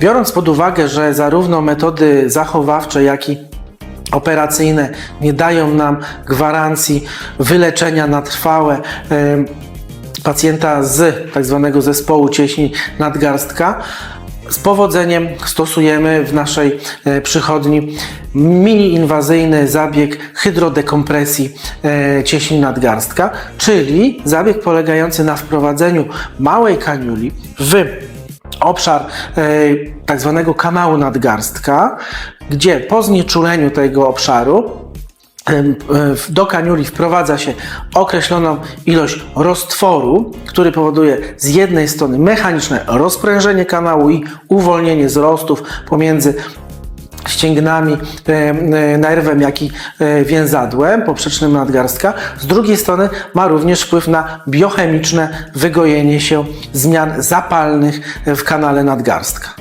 Biorąc pod uwagę, że zarówno metody zachowawcze, jak i operacyjne nie dają nam gwarancji wyleczenia na trwałe pacjenta z tak zwanego zespołu cieśni nadgarstka. Z powodzeniem stosujemy w naszej e, przychodni mini-inwazyjny zabieg hydrodekompresji e, cieśni nadgarstka, czyli zabieg polegający na wprowadzeniu małej kaniuli w obszar e, tak zwanego kanału nadgarstka, gdzie po znieczuleniu tego obszaru em, e, do kaniuli wprowadza się określoną ilość roztworu, który powoduje z jednej strony mechaniczne rozprężenie kanału i uwolnienie zrostów pomiędzy ścięgnami, e, e, nerwem, jak i e, więzadłem poprzecznym nadgarstka. Z drugiej strony ma również wpływ na biochemiczne wygojenie się zmian zapalnych w kanale nadgarstka.